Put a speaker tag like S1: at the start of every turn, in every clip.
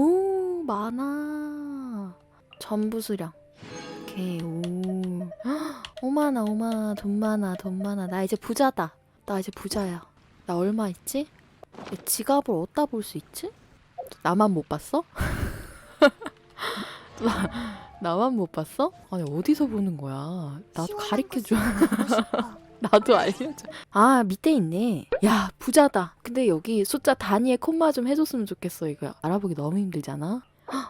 S1: 오 많아. 전부 수령. 오케이 오. 헉, 오마나 오마나 돈 많아 돈 많아. 나 이제 부자다. 나 이제 부자야. 나 얼마 있지? 내 지갑을 어디다 볼 수 있지? 나만 못 봤어? 나, 나만 못 봤어? 아니 어디서 보는 거야? 나도 가르쳐줘. 나도 알려줘. 아 밑에 있네. 야 부자다. 근데 여기 숫자 단위에 콤마 좀 해줬으면 좋겠어. 이거 알아보기 너무 힘들잖아.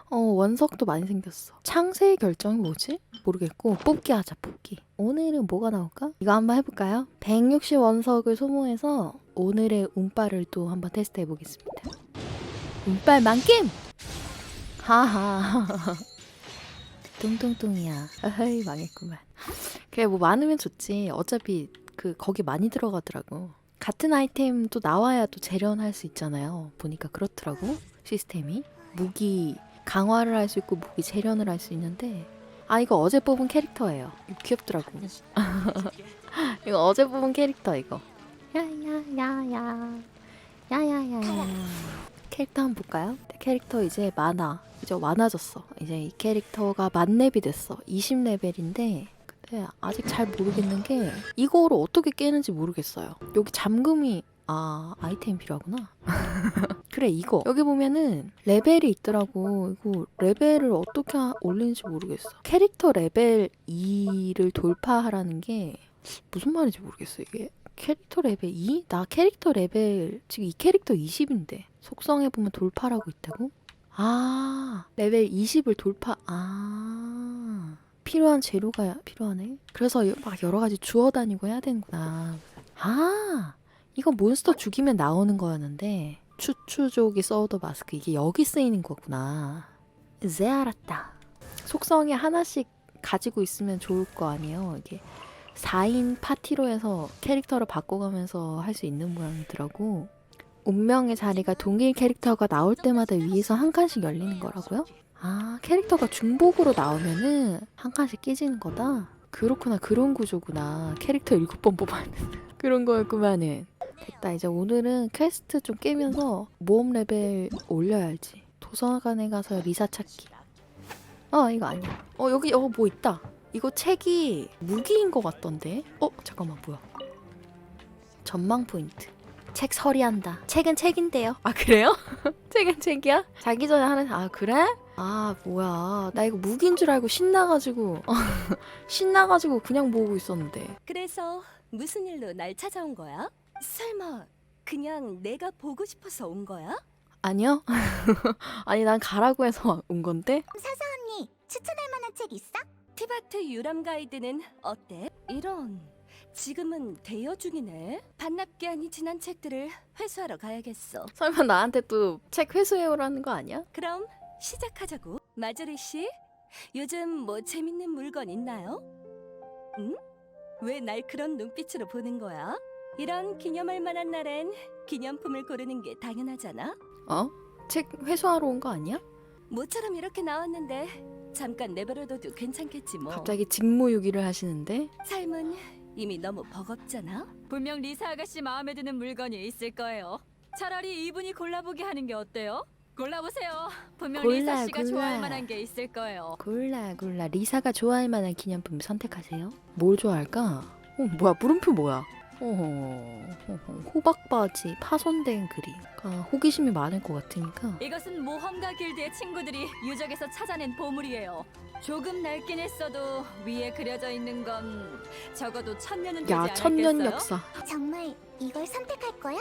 S1: 어 원석도 많이 생겼어. 창세의 결정이 뭐지? 모르겠고 뽑기 하자 뽑기. 오늘은 뭐가 나올까? 이거 한번 해볼까요? 160 원석을 소모해서 오늘의 운빨을 또 한번 테스트 해보겠습니다. 운빨 만겜! 하하. 뚱뚱뚱이야. 아이 망했구만. 그래 뭐 많으면 좋지. 어차피 그 거기 많이 들어가더라고. 같은 아이템 또 나와야 또 재련할 수 있잖아요. 보니까 그렇더라고 시스템이. 무기 강화를 할 수 있고 무기 재련을 할 수 있는데 아 이거 어제 뽑은 캐릭터예요. 귀엽더라고. 이거 어제 뽑은 캐릭터 이거. 야야야야 야야야야. 캐릭터 한번 볼까요? 캐릭터 이제 많아. 이제 많아졌어. 이제 이 캐릭터가 만렙이 됐어. 20레벨인데 근데 아직 잘 모르겠는 게 이거를 어떻게 깨는지 모르겠어요. 여기 잠금이 아 아이템 필요하구나. 그래 이거 여기 보면은 레벨이 있더라고. 이거 레벨을 어떻게 하- 올리는지 모르겠어. 캐릭터 레벨 2를 돌파하라는 게 무슨 말인지 모르겠어 이게. 캐릭터 레벨 2? 나 캐릭터 레벨 지금 이 캐릭터 20인데 속성해 보면 돌파라고 있다고? 아 레벨 20을 돌파 아 필요한 재료가 필요하네. 그래서 여- 막 여러 가지 주워 다니고 해야 되는구나. 아 이거 몬스터 죽이면 나오는 거였는데 추추족이 써도 마스크 이게 여기 쓰이는 거구나. 이제 알았다. 속성에 하나씩 가지고 있으면 좋을 거 아니에요. 이게 4인 파티로 해서 캐릭터를 바꿔가면서 할 수 있는 모양이더라고. 운명의 자리가 동일 캐릭터가 나올 때마다 위에서 한 칸씩 열리는 거라고요? 아, 캐릭터가 중복으로 나오면은 한 칸씩 깨지는 거다? 그렇구나, 그런 구조구나. 캐릭터 일곱 번 뽑았는데. 그런 거였구만은. 됐다, 이제 오늘은 퀘스트 좀 깨면서 모험 레벨 올려야 알지. 도서관에 가서 리사 찾기. 어, 이거 아니야. 어, 여기, 어, 뭐 있다. 이거 책이 무기인 것 같던데? 어, 잠깐만, 뭐야. 전망 포인트. 책 서리한다. 책은 책인데요. 아, 그래요? 책은 책이야? 자기 전에 하는, 아, 그래? 아, 뭐야. 나 이거 무기인 줄 알고 신나가지고, 신나가지고 그냥 보고 있었는데.
S2: 그래서 무슨 일로 날 찾아온 거야? 설마 그냥 내가 보고 싶어서 온 거야?
S1: 아니요? 아니, 난 가라고 해서 온 건데?
S3: 언니 추천할 만한 책 있어?
S2: 티바트 유람 가이드는 어때? 이런 지금은 대여 중이네. 반납 기한이 지난 책들을 회수하러 가야겠어.
S1: 설마 나한테 또 책 회수해오라는 거 아니야?
S2: 그럼 시작하자고. 마저리 씨, 요즘 뭐 재밌는 물건 있나요? 응? 왜 날 그런 눈빛으로 보는 거야? 이런 기념할 만한 날엔 기념품을 고르는 게 당연하잖아.
S1: 어? 책 회수하러 온 거 아니야?
S2: 모처럼 이렇게 나왔는데 잠깐 내버려둬도 괜찮겠지 뭐.
S1: 갑자기 직무유기를 하시는데?
S2: 삶은 이미 너무 버겁잖아.
S4: 분명 리사 아가씨 마음에 드는 물건이 있을 거예요. 차라리 이분이 골라보게 하는 게 어때요? 골라보세요. 분명
S1: 골라,
S4: 리사 씨가
S1: 골라.
S4: 좋아할 만한 게 있을 거예요.
S1: 골라 골라 리사가 좋아할 만한 기념품 선택하세요. 뭘 좋아할까? 어 뭐야 물음표 뭐야? 어허, 어허, 호박 바지 파손된 그림. 아, 호기심이 많을 것 같으니까.
S4: 이것은 모험가 길드의 친구들이 유적에서 찾아낸 보물이에요. 조금 낡긴 했어도 위에 그려져 있는 건 적어도 천 년은 되지
S1: 야
S4: 않았겠어요?
S1: 천년 역사.
S3: 정말 이걸 선택할 거야?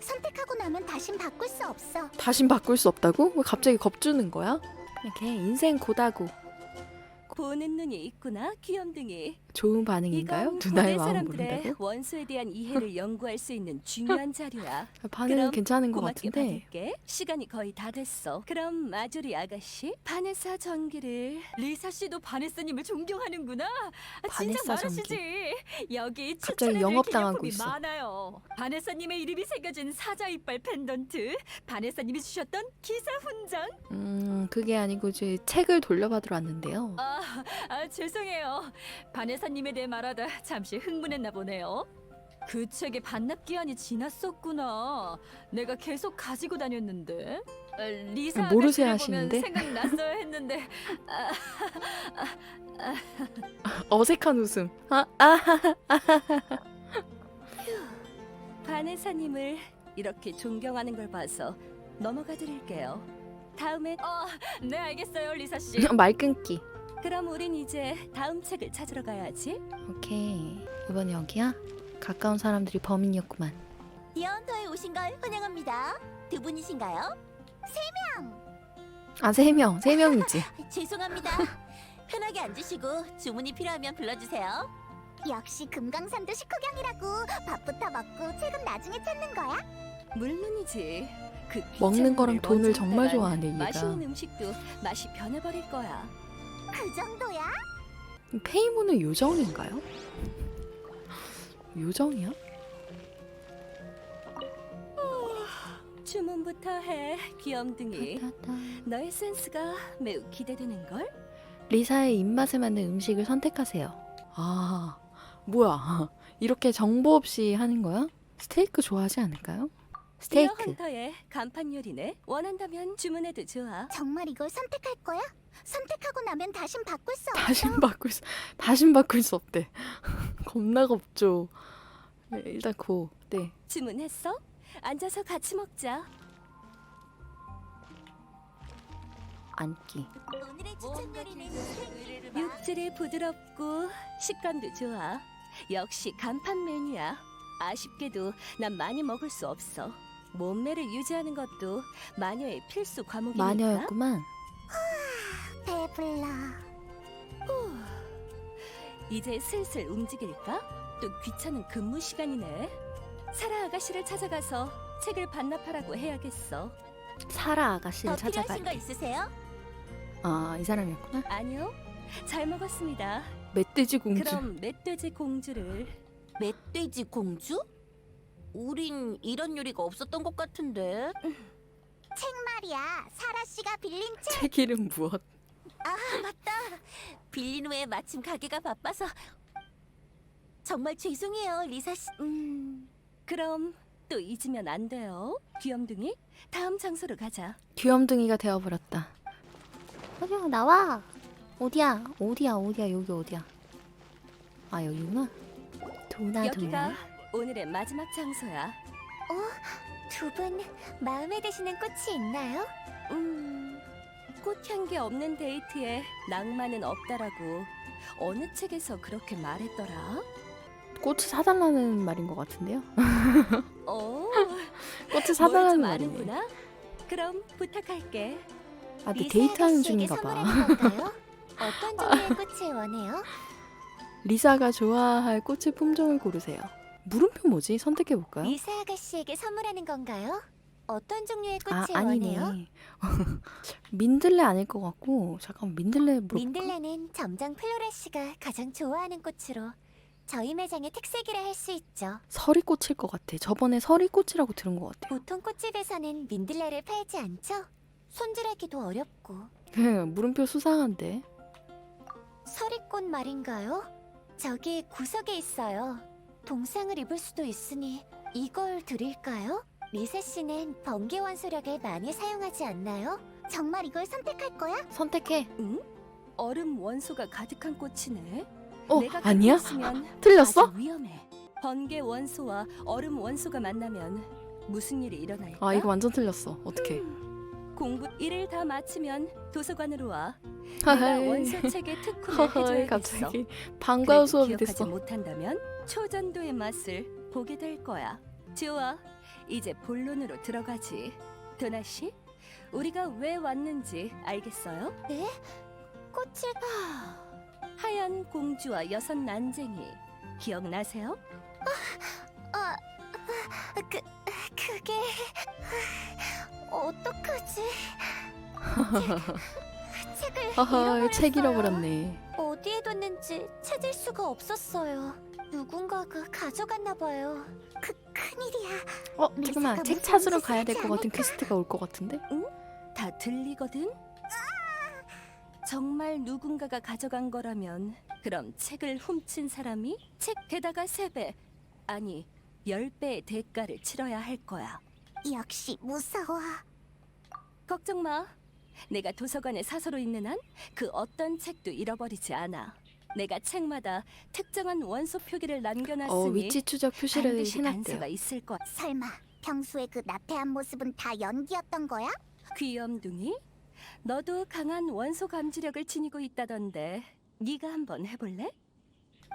S3: 선택하고 나면 다신 바꿀 수 없어.
S1: 다신 바꿀 수 없다고? 왜 갑자기 겁주는 거야? 이렇게 인생 고다고.
S2: 보는 눈이 있구나, 귀염둥이.
S1: 좋은 반응인가요?
S2: 이건
S1: 누나의 마음
S2: 사람들의
S1: 모른다고?
S2: 원소에 대한 이해를 연구할 수 있는 중요한 자료야.
S1: 반응은
S2: 그럼
S1: 괜찮은 것
S2: 고맙게
S1: 같은데.
S2: 받을게. 시간이 거의 다 됐어. 그럼 마조리 아가씨, 바네사 전기를
S4: 리사 씨도 바네스님을 존경하는구나. 아,
S1: 바네사
S4: 말하시지. 여기
S1: 갑자기 영업당하고
S4: 기념품이
S1: 있어.
S4: 많아요. 바네사님의 이름이 새겨진 사자 이빨 펜던트, 바네사님이 주셨던 기사 훈장.
S1: 음 그게 아니고 이제 책을 돌려받으러 왔는데요.
S4: 아, 아 죄송해요. 바네사 님에 대해 말하다 잠시 흥분했나 보네요. 그 책의 반납 기한이 지났었구나. 내가 계속 가지고 다녔는데. 어, 리사
S1: 모르쇠
S4: 아가씨를 보면
S1: 하시는데?
S4: 생각났어야 했는데
S1: 어색한 웃음. 아, 아,
S2: 바네사님을 이렇게 존경하는 걸 봐서 넘어가 드릴게요. 다음에
S4: 어, 네 알겠어요 리사 씨.
S1: 말 끊기.
S2: 그럼 우린 이제 다음 책을 찾으러 가야지.
S1: 오케이. 이번 여기야? 가까운 사람들이 범인이었구만.
S5: 디언터에 오신 걸 환영합니다. 두 분이신가요?
S1: 아, 세 명. 세 명이지.
S5: 죄송합니다. 편하게 앉으시고 주문이 필요하면 불러주세요. 역시 금강산도 식후경이라고 밥부터 먹고 책은 나중에 찾는 거야?
S2: 물론이지. 그
S1: 먹는
S2: 귀찮은
S1: 거랑 돈을 정말
S2: 했다간
S1: 좋아하네, 얘가.
S2: 맛있는 음식도 맛이 변해버릴 거야.
S5: 그 정도야?
S1: 페이몬은 요정인가요? 요정이야?
S2: 주문부터 해, 귀염둥이. 너의 센스가 매우 기대되는 걸.
S1: 리사의 입맛에 맞는 음식을 선택하세요. 아, 뭐야. 이렇게 정보 없이 하는 거야? 스테이크 좋아하지 않을까요? 스테이크.
S2: 헌터의 간판 요리네. 원한다면 주문해도 좋아.
S5: 정말 이걸 선택할 거야? 선택하고 나면 다신 바꿀 수 없어.
S1: 다신 바꿀 수, 다신 바꿀 수 없대. 겁나 겁죠. 네, 일단 고. 네.
S2: 주문했어? 앉아서 같이 먹자.
S1: 앉기.
S5: 오늘의 추천 요리는
S2: 육질이 부드럽고 식감도 좋아. 역시 간판 메뉴야. 아쉽게도 난 많이 먹을 수 없어. 몸매를 유지하는 것도 마녀의 필수 과목이니까.
S1: 마녀였구만.
S5: 배불러.
S2: 후, 이제 슬슬 움직일까? 또 귀찮은 근무 시간이네. 사라 아가씨를 찾아가서 책을 반납하라고 해야겠어.
S1: 사라 아가씨를
S5: 더 필요하신
S1: 찾아가.
S5: 거 있으세요?
S1: 아, 이 사람이었구나.
S2: 아니요, 잘 먹었습니다.
S1: 멧돼지 공주.
S2: 그럼 멧돼지 공주를
S5: 멧돼지 공주? 우린 이런 요리가 없었던 것 같은데. 책 말이야. 사라 씨가 빌린 책.
S1: 책 이름 무엇?
S5: 아 맞다. 빌린 후에 마침 가게가 바빠서 정말 죄송해요, 리사 씨.
S2: 음, 그럼 또 잊으면 안 돼요. 귀염둥이, 다음 장소로 가자.
S1: 귀염둥이가 되어버렸다. 어디야 나와. 어디야 어디야 어디야 여기 어디야? 아 여기구나. 도나
S2: 여기가
S1: 도나.
S2: 오늘의 마지막 장소야.
S5: 두 분 마음에 드시는 꽃이 있나요?
S2: 음, 꽃향기 없는 데이트에 낭만은 없다라고 어느 책에서 그렇게 말했더라?
S1: 꽃을 사달라는 말인 것 같은데요?
S2: 어,
S1: 꽃을
S2: 뭘
S1: 사달라는
S2: 좀
S1: 말이네.
S2: 아는구나. 그럼 부탁할게.
S1: 아, 근데
S5: 리사
S1: 데이트하는
S5: 아가씨에게
S1: 중인가 봐.
S5: 선물하는 건가요? 어떤 종류의 꽃을 원해요?
S1: 리사가 좋아할 꽃의 품종을 고르세요. 물음표 뭐지? 선택해 볼까요?
S5: 리사 아가씨에게 선물하는 건가요? 어떤 종류의 꽃을
S1: 아
S5: 원해요?
S1: 아니네. 민들레 아닐 것 같고 잠깐 민들레 물어볼까?
S5: 민들레는 점장 플로라 씨가 가장 좋아하는 꽃으로 저희 매장의 특색이라 할 수 있죠.
S1: 서리꽃일 것 같아. 저번에 서리꽃이라고 들은 것 같아요.
S5: 보통 꽃집에서는 민들레를 팔지 않죠? 손질하기도 어렵고
S1: 물음표 수상한데.
S5: 서리꽃 말인가요? 저기 구석에 있어요. 동상을 입을 수도 있으니 이걸 드릴까요? 리사 씨는 번개 원소력을 많이 사용하지 않나요? 정말 이걸 선택할 거야?
S1: 선택해.
S2: 응? 얼음 원소가 가득한 꽃이네.
S1: 어
S2: 내가 갖고
S1: 아니야?
S2: 있으면
S1: 틀렸어?
S2: 아주 위험해. 번개 원소와 얼음 원소가 만나면 무슨 일이 일어날까?
S1: 아 이거 완전 틀렸어. 어떡해.
S2: 공부 일을 다 마치면 도서관으로 와. 내가
S1: 하하이.
S2: 원소 책의 특훈을
S1: 허허이
S2: 해줘야겠어.
S1: 갑자기 방과후 수업이
S2: 기억하지
S1: 됐어.
S2: 못한다면 초전도의 맛을 보게 될 거야. 좋아. 이제 본론으로 들어가지. 도나 씨, 우리가 왜 왔는지 알겠어요?
S5: 네? 꽃을
S2: 하얀 공주와 여섯 난쟁이 기억나세요?
S5: 아, 그 그게 어떡하지? 책을 잃어버렸어요.
S1: 책 잃어버렸네.
S5: 어디에 뒀는지 찾을 수가 없었어요. 누군가가 가져갔나 봐요. 그 큰일이야.
S1: 어 잠깐만 책 찾으러 가야 될 것 같은? 퀘스트가 올 것 같은데?
S2: 다 들리거든? 정말 누군가가 가져간 거라면 그럼 책을 훔친 사람이 책 게다가 세배 아니 열배의 대가를 치러야 할 거야.
S5: 역시 무서워.
S2: 걱정 마. 내가 도서관에 사서로 있는 한 그 어떤 책도 잃어버리지 않아. 내가 책마다 특정한 원소 표기를 남겨놨으니
S1: 어 위치 추적 표시를
S2: 반드시
S1: 해놨대요.
S2: 단서가 있을 거야.
S3: 설마 평소에 그 나태한 모습은 다 연기였던 거야?
S2: 귀염둥이, 너도 강한 원소 감지력을 지니고 있다던데 네가 한번 해볼래?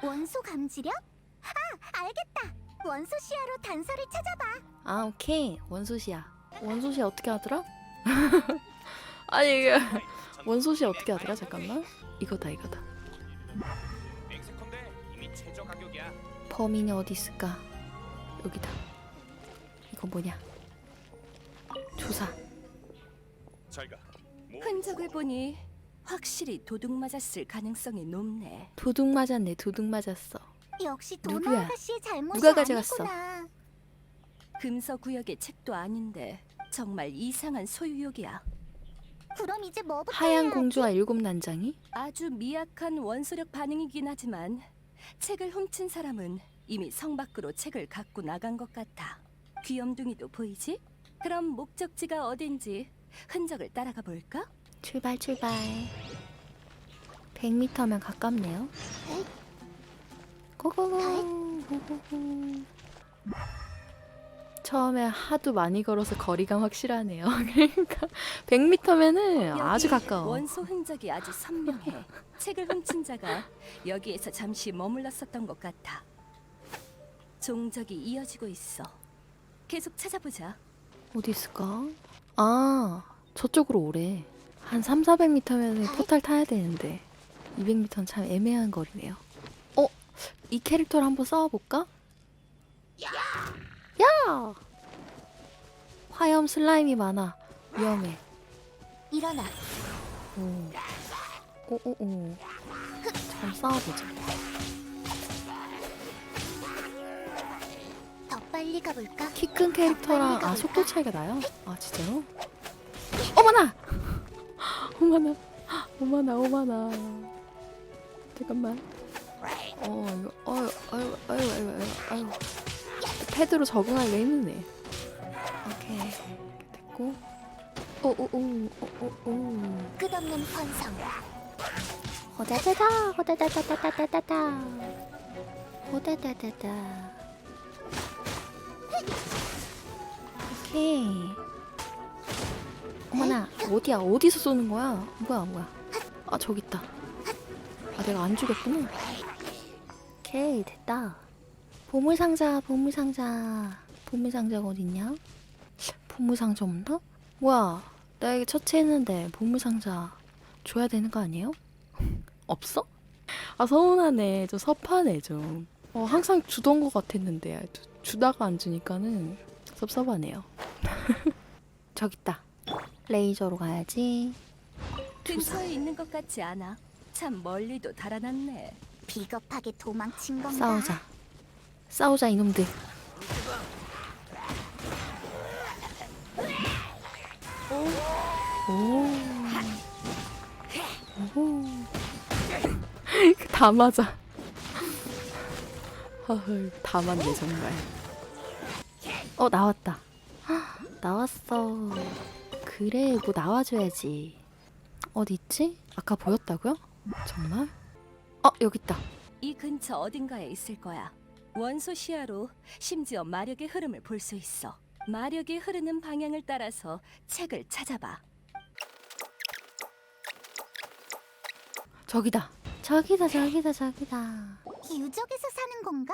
S3: 원소 감지력? 아, 알겠다. 원소 시야로 단서를 찾아봐.
S1: 아 오케이 원소시야. 원소시 어떻게 하더라? 아니 이게 원소시 어떻게 하더라? 잠깐만. 이거다 이거다.
S6: 맹세컨대 이미 최저 가격이야.
S1: 범인이 어디 있을까? 여기다. 이거 뭐냐? 조사.
S6: 잘 가. 뭐
S2: 흔적을 보니 확실히 도둑 맞았을 가능성이 높네.
S1: 도둑 맞았네. 도둑 맞았어.
S3: 역시 도나
S1: 누구야?
S3: 아가씨의 잘못이
S1: 누가 가져갔어?
S3: 아니구나.
S2: 금서 구역의 책도 아닌데 정말 이상한 소유욕이야.
S3: 그럼 이제 뭐부터
S1: 하얀
S3: 해야
S1: 공주와 일곱 난장이?
S2: 아주 미약한 원소력 반응이긴 하지만 책을 훔친 사람은 이미 성 밖으로 책을 갖고 나간 것 같아. 귀염둥이도 보이지? 그럼 목적지가 어딘지 흔적을 따라가 볼까?
S1: 출발 출발. 100m면 가깝네요. 고고고. 고고고. 처음에 하도 많이 걸어서 거리감 확실하네요. 그러니까 100m면은 아주 가까워.
S2: 원소 흔적이 아주 선명해. 책을 훔친 자가 여기에서 잠시 머물렀었던 것 같아. 종적이 이어지고 있어. 계속 찾아보자.
S1: 어디 있을까? 아, 저쪽으로 오래. 한 3, 400m면 포탈 타야 되는데 200m는 참 애매한 거리네요. 어? 이 캐릭터를 한번 싸워볼까? 야! 화염 슬라임이 많아. 위험해.
S3: 일어나.
S1: 오. 오오오. 참 싸워보자.
S3: 더 빨리 가볼까?
S1: 키 큰 캐릭터랑 아 속도 차이가 나요? 아 진짜로? 어머나! 어머나 어머나 어머나 잠깐만 어 이거 어유 어유 어유 어유 패드로 적응하기가 힘드네 오케이. 됐고. 오오오 오오오
S3: 끝없는 환상.
S1: 호다다다 호다다다다다다다. 호다다다다. 오케이. 어머나 어디야? 어디서 쏘는 거야? 뭐야 뭐야? 아 저기 있다. 아 내가 안 죽였구나. 오케이 됐다 보물상자 보물상자 보물상자가 어딨냐 보물상자 없나? 뭐야 나에게 처치했는데 보물상자 줘야 되는 거 아니에요? 없어? 아 서운하네 좀 섭하네 좀 어, 항상 주던 것 같았는데 주, 주다가 안 주니까는 섭섭하네요 저기 있다 레이저로 가야지
S2: 근처에 있는 것 같지 않아. 참 멀리도 달아났네.
S3: 비겁하게 도망친 건가?
S1: 싸우자 싸우자 이놈들 오. 오. 다 맞아. 헐, 다 맞네 정말. 어 나왔다. 헉, 나왔어. 그래 뭐 나와줘야지. 어디 있지? 아까 보였다고요? 정말? 어 여기 있다.
S2: 이 근처 어딘가에 있을 거야. 원소 시야로 심지어 마력의 흐름을 볼 수 있어. 마력이 흐르는 방향을 따라서 책을 찾아봐.
S1: 저기다. 저기다 저기다 저기다.
S3: 유적에서 사는 건가?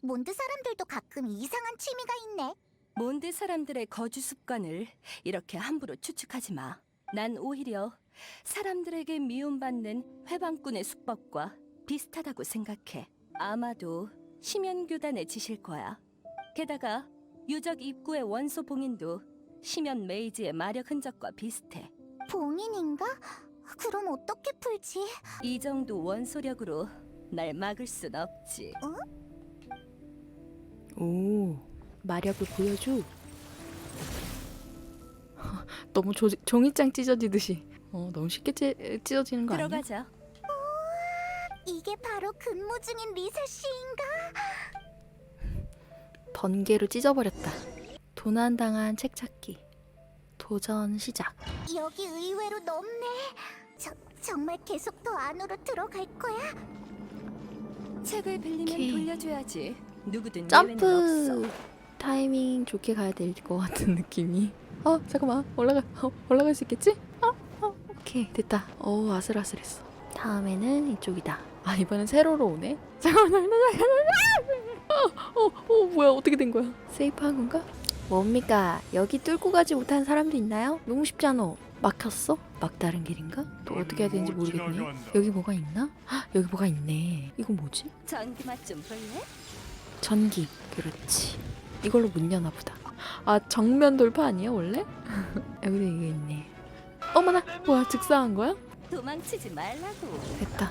S3: 몬드 사람들도 가끔 이상한 취미가 있네.
S2: 몬드 사람들의 거주 습관을 이렇게 함부로 추측하지 마. 난 오히려 사람들에게 미움받는 회방꾼의 수법과 비슷하다고 생각해. 아마도 심연교단의 짓일 거야. 게다가 유적 입구의 원소 봉인도 심연 메이지의 마력 흔적과 비슷해.
S3: 봉인인가? 그럼 어떻게 풀지?
S2: 이 정도 원소력으로 날 막을 순 없지.
S1: 오 마력을 보여줘. 너무 조, 종이장 찢어지듯이. 어 너무 쉽게 찢, 찢어지는 거 아니야?
S2: 들어가자.
S3: 이게 바로 근무 중인 리사 씨인가?
S1: 번개로 찢어버렸다. 도난당한 책 찾기. 도전 시작.
S3: 여기 의외로 넓네. 저, 정말 계속 더 안으로 들어갈 거야?
S2: 책을 빌리면
S1: 오케이.
S2: 돌려줘야지. 누구든
S1: 점프 타이밍 좋게 가야 될 것 같은 느낌이. 어 잠깐만 올라가 어, 올라갈 수 있겠지? 어, 어 오케이 됐다. 어 아슬아슬했어. 다음에는 이쪽이다. 아 이번엔 세로로 오네. 잠깐만 어, 어, 어 뭐야 어떻게 된 거야? 세이프한 건가? 뭡니까? 여기 뚫고 가지 못한 사람도 있나요? 너무 쉽잖아. 막혔어? 막다른 길인가? 또 어떻게 해야 되는지 모르겠네. 여기 뭐가 있나? 헉, 여기 뭐가 있네. 이건 뭐지?
S2: 전기 맛좀 볼래?
S1: 전기. 그렇지. 이걸로 문 여나 보다. 아 정면 돌파 아니야 원래? 여기도 이게 있네. 어머나, 뭐야 즉사한 거야?
S2: 도망치지 말라고.
S1: 됐다.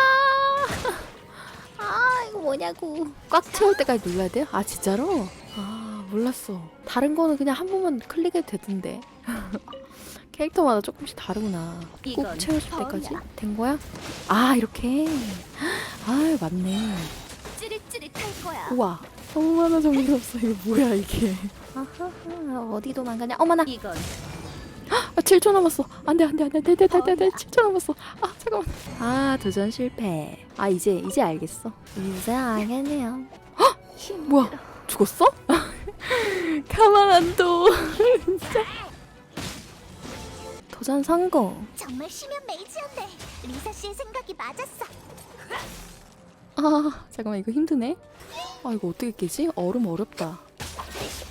S1: 아, 아 이거 뭐냐고. 꽉 채울 때까지 눌러야 돼요? 아 진짜로? 아 몰랐어. 다른 거는 그냥 한 번만 클릭해도 되던데. 캐릭터마다 조금씩 다르구나. 꼭
S2: 채우실
S1: 때까지? 된 거야? 아 이렇게? 아 맞네.
S3: 찌릿찌릿할 거야.
S1: 우와 너무나 정신없어. 이거 뭐야 이게? 아하하 어디 도망가냐? 어머나.
S2: 이건
S1: 7초 남았어. 안돼 안 돼 안 돼 안 돼 안 돼 안 돼 7초 남았어. 아 잠깐만. 아 도전 실패. 아 이제 이제 알겠어. 이제 알겠네요. 헉! 뭐야? 죽었어? 가만 안 둬. 진짜. 도전 성공.
S3: 정말 심연 메이지였네. 리사 씨의 생각이 맞았어.
S1: 아 잠깐만 이거 힘드네. 아 이거 어떻게 깨지? 얼음 어렵다.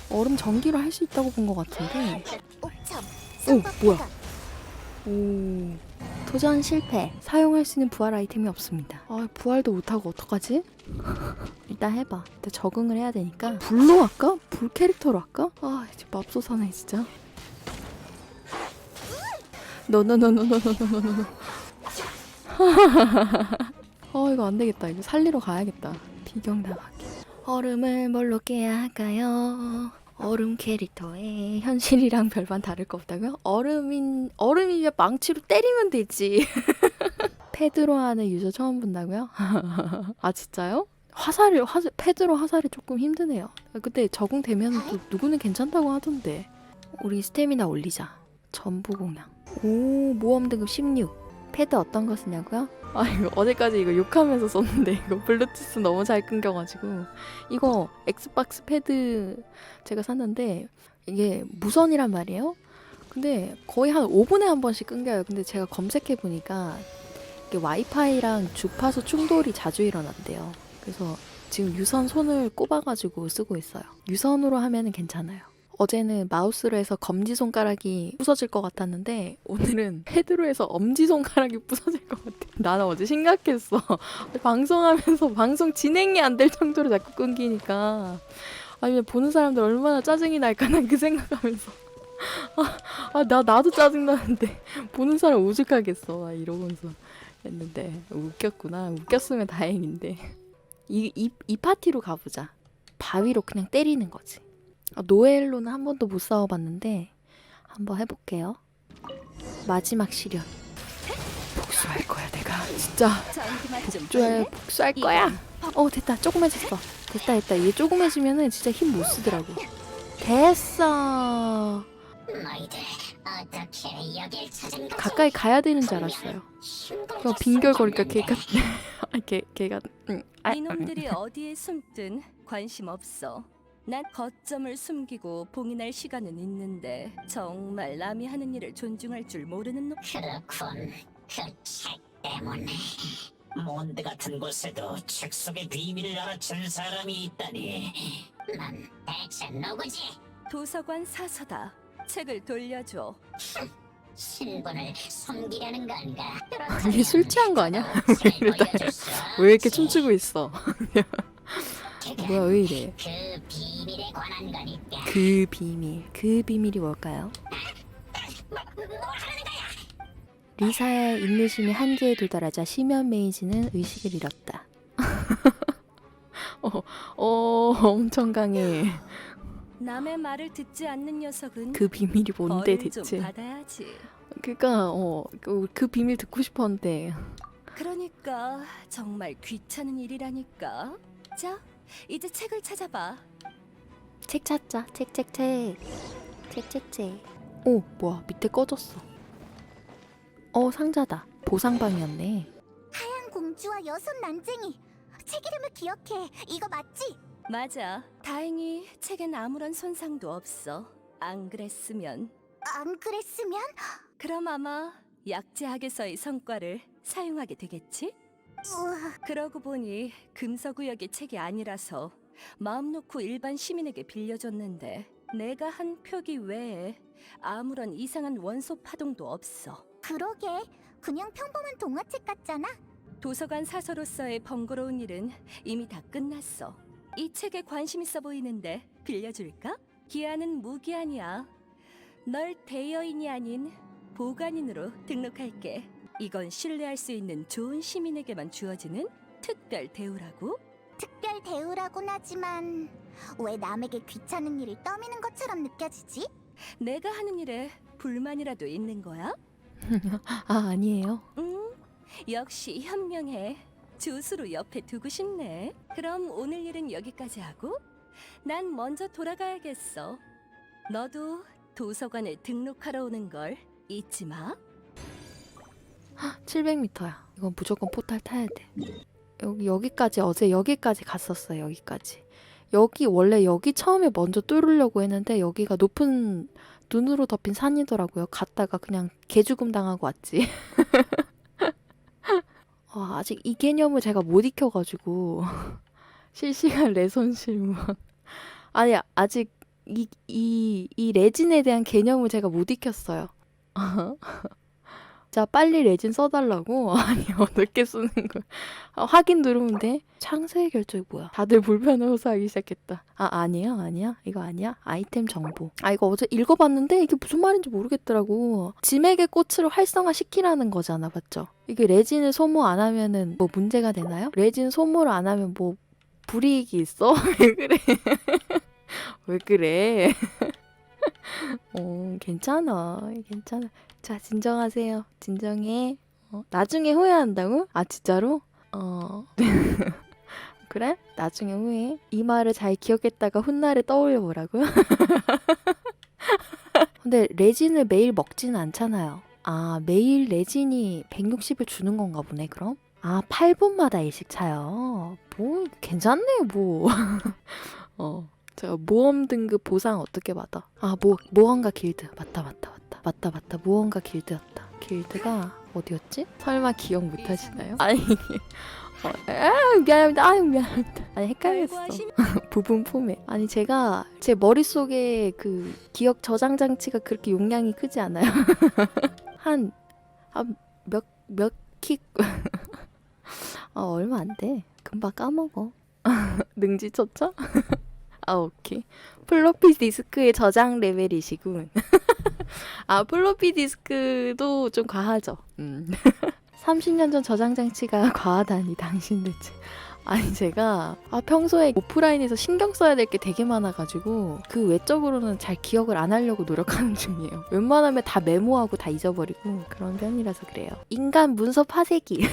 S1: 얼음 전기로 할 수 있다고 본 것 같은데. 오, 뭐야? 오. 도전 실패. 사용할 수 있는 부활 아이템이 없습니다. 아, 부활도 못하고 어떡하지? 일단 해봐. 일단 적응을 해야 되니까. 불로 할까? 불 캐릭터로 할까? 아, 이제 맙소사네, 진짜. 노노노노노노노노노. 어, 이거 안 되겠다. 이거 살리러 가야겠다. 비경 나가게. 얼음을 뭘로 깨야 할까요? 얼음 캐릭터의 현실이랑 별반 다를 거 없다고요? 얼음인 얼음이면 망치로 때리면 되지. 패드로 하는 유저 처음 본다고요? 아 진짜요? 화살을 화 패드로 화살이 조금 힘드네요. 근데 적응되면 또 누구는 괜찮다고 하던데. 우리 스태미나 올리자. 전부 공양. 오 모험 등급 16. 패드 어떤 거 쓰냐고요? 아 이거 어제까지 이거 욕하면서 썼는데 이거 블루투스 너무 잘 끊겨가지고 이거 엑스박스 패드 제가 샀는데 이게 무선이란 말이에요. 근데 거의 한 5분에 한 번씩 끊겨요. 근데 제가 검색해 보니까 이게 와이파이랑 주파수 충돌이 자주 일어난대요. 그래서 지금 유선 손을 꼽아가지고 쓰고 있어요. 유선으로 하면은 괜찮아요. 어제는 마우스로 해서 검지 손가락이 부서질 것 같았는데 오늘은 패드로 해서 엄지 손가락이 부서질 것 같아. 나는 어제 심각했어. 방송하면서 방송 진행이 안 될 정도로 자꾸 끊기니까. 아니면 보는 사람들 얼마나 짜증이 날까 난 그 생각하면서. 아, 아, 나 나도 짜증 나는데. 보는 사람 오죽하겠어. 막 이러면서 했는데 웃겼구나. 웃겼으면 다행인데. 이, 이, 이 파티로 가보자. 바위로 그냥 때리는 거지 아, 노엘로는 한 번도 못 싸워봤는데 한번 해볼게요. 마지막 시련. 복수할 거야 내가. 진짜
S2: 좀
S1: 복수할 거야? 어 됐다. 조그매졌어. 됐다 됐다. 얘 조그매지면은 진짜 힘 못 쓰더라고. 됐어? 가까이 가야 되는 줄 알았어요. 그거 빙결거리니까 걔가 아, 걔 걔가 응. 아,
S2: 이놈들이 어디에 숨든 관심 없어. 난 거점을 숨기고 봉인할 시간은 있는데 정말 남이 하는 일을 존중할 줄 모르는 놈.
S3: 그렇군. 그 책 때문에.
S7: 몬드 같은 곳에도 책 속의 비밀을 알아챈 사람이 있다니.
S3: 넌 대체 누구지?
S2: 도서관 사서다. 책을 돌려줘.
S3: 신분을 숨기려는 건가?
S1: 이게 술 취한 거 아니야?
S3: 왜
S1: 이렇게 춤추고 있어 뭐야 왜 이래
S3: 그 비밀에 관한 거니까
S1: 그 비밀 그 비밀이 뭘까요? 리사의 인내심이 한계에 도달하자 심연 메이지는 의식을 잃었다. 어, 어, 엄청 강해.
S2: 남의 말을 듣지 않는 녀석은
S1: 그 비밀이 뭔데
S2: 벌을 좀
S1: 대체?
S2: 받아야지.
S1: 그니까 어, 그, 그 비밀 듣고 싶었는데.
S2: 그러니까 정말 귀찮은 일이라니까. 자, 이제 책을 찾아봐.
S1: 책 찾자. 책, 책, 책. 책, 책, 책. 오, 뭐야? 밑에 꺼졌어. 어, 상자다. 보상방이었네.
S3: 하얀 공주와 여섯 난쟁이. 책 이름을 기억해. 이거 맞지?
S2: 맞아. 다행히 책엔 아무런 손상도 없어. 안 그랬으면
S3: 안 그랬으면
S2: 그럼 아마 약제학에서의 성과를 사용하게 되겠지?
S3: 우와,
S2: 그러고 보니 금서구역의 책이 아니라서 마음 놓고 일반 시민에게 빌려줬는데 내가 한 표기 외에 아무런 이상한 원소 파동도 없어.
S3: 그러게. 그냥 평범한 동화책 같잖아.
S2: 도서관 사서로서의 번거로운 일은 이미 다 끝났어. 이 책에 관심 있어 보이는데 빌려줄까? 기한은 무기한이야. 널 대여인이 아닌 보관인으로 등록할게. 이건 신뢰할 수 있는 좋은 시민에게만 주어지는 특별 대우라고.
S3: 특별 대우라곤 하지만 왜 남에게 귀찮은 일을 떠미는 것처럼 느껴지지?
S2: 내가 하는 일에 불만이라도 있는 거야?
S1: 아, 아니에요.
S2: 음, 역시 현명해. 조수로 옆에 두고 싶네. 그럼 오늘 일은 여기까지 하고 난 먼저 돌아가야겠어. 너도 도서관에 등록하러 오는 걸 잊지 마.
S1: 700m야. 이건 무조건 포탈 타야 돼. 여기 여기까지 어제 여기까지 갔었어요. 여기까지. 여기 원래 여기 처음에 먼저 뚫으려고 했는데 여기가 높은 눈으로 덮인 산이더라고요. 갔다가 그냥 개죽음 당하고 왔지. 아, 아직 이 개념을 제가 못 익혀가지고 실시간 레손 실무. 아니 아직 이 이 이 레진에 대한 개념을 제가 못 익혔어요. 자 빨리 레진 써달라고? 아니 어떻게 쓰는 거야? 아, 확인 누르면 돼? 창세의 결정이 뭐야? 다들 불편을 호소하기 시작했다. 아 아니야 아니야? 이거 아니야? 아이템 정보. 아 이거 어제 읽어봤는데 이게 무슨 말인지 모르겠더라고. 지맥의 꽃을 활성화 시키라는 거잖아 맞죠? 이게 레진을 소모 안 하면은 뭐 문제가 되나요? 레진 소모를 안 하면 뭐 불이익이 있어? 왜 그래? 왜 그래? 어 괜찮아. 괜찮아 자, 진정하세요. 진정해. 어, 나중에 후회한다고? 아, 진짜로? 어. 그래? 나중에 후회. 이 말을 잘 기억했다가 훗날에 떠올려 보라고요? 근데 레진을 매일 먹지는 않잖아요. 아, 매일 레진이 160을 주는 건가 보네, 그럼? 아, 8분마다 일씩 차요. 뭐, 괜찮네, 뭐. 어. 제가 모험 등급 보상 어떻게 받아? 아, 모, 모험가 길드. 맞다, 맞다, 맞다. 맞다, 맞다. 모험가 길드였다. 길드가 어디였지? 설마 기억 못 하시나요? 아니, 어, 아, 미안합니다. 아유, 미안합니다. 아니, 헷갈렸어. 부분 포맷. 아니, 제가 제 머릿속에 그 기억 저장 장치가 그렇게 용량이 크지 않아요. 한, 한 몇, 몇 킥. 아, 얼마 안 돼. 금방 까먹어. 능지처쳐? 아, 오케이. 플로피 디스크의 저장 레벨이시군. 아, 플로피 디스크도 좀 과하죠. 음. 30년 전 저장 장치가 과하다니 당신들. 참. 아니 제가 아, 평소에 오프라인에서 신경 써야 될 게 되게 많아가지고 그 외적으로는 잘 기억을 안 하려고 노력하는 중이에요. 웬만하면 다 메모하고 다 잊어버리고 그런 편이라서 그래요. 인간 문서 파쇄기.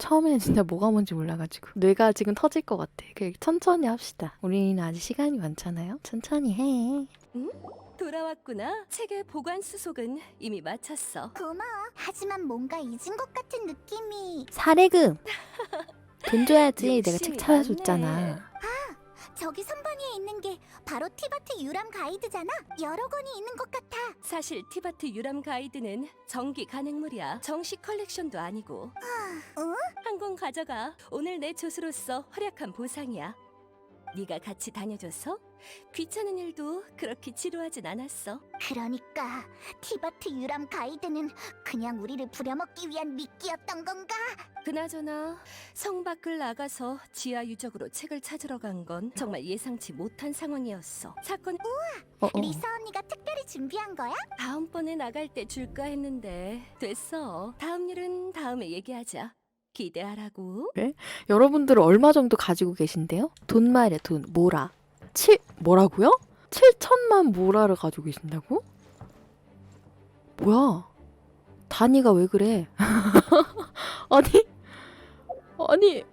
S1: 처음에는 진짜 뭐가 뭔지 몰라가지고 뇌가 지금 터질 것 같아. 그냥 천천히 합시다. 우리는 아직 시간이 많잖아요. 천천히 해.
S2: 돌아왔구나. 책의 보관 수속은 이미 마쳤어.
S3: 고마워. 하지만 뭔가 잊은 것 같은 느낌이.
S1: 사례금. 돈 줘야지. 내가 책 찾아줬잖아.
S3: 저기 선반위에 있는 게 바로 티바트 유람 가이드잖아. 여러 권이 있는 것 같아.
S2: 사실 티바트 유람 가이드는 정기 간행물이야. 정식 컬렉션도 아니고.
S3: 응?
S2: 한 권 가져가. 오늘 내 조수로서 활약한 보상이야. 네가 같이 다녀줘서 귀찮은 일도 그렇게 지루하진 않았어.
S3: 그러니까 티바트 유람 가이드는 그냥 우리를 부려먹기 위한 미끼였던 건가?
S2: 그나저나 성 밖을 나가서 지하 유적으로 책을 찾으러 간 건 정말 예상치 못한 상황이었어. 사건
S1: 어, 어.
S3: 리사 언니가 특별히 준비한 거야?
S2: 다음번에 나갈 때 줄까 했는데 됐어. 다음 일은 다음에 얘기하자. 기대하라고.
S1: 여러분들은 얼마 정도 가지고 계신데요? 돈 말이야 돈 모라 7 뭐라고요? 7천만 모라를 가지고 계신다고? 뭐야 단위가 왜 그래 아니 아니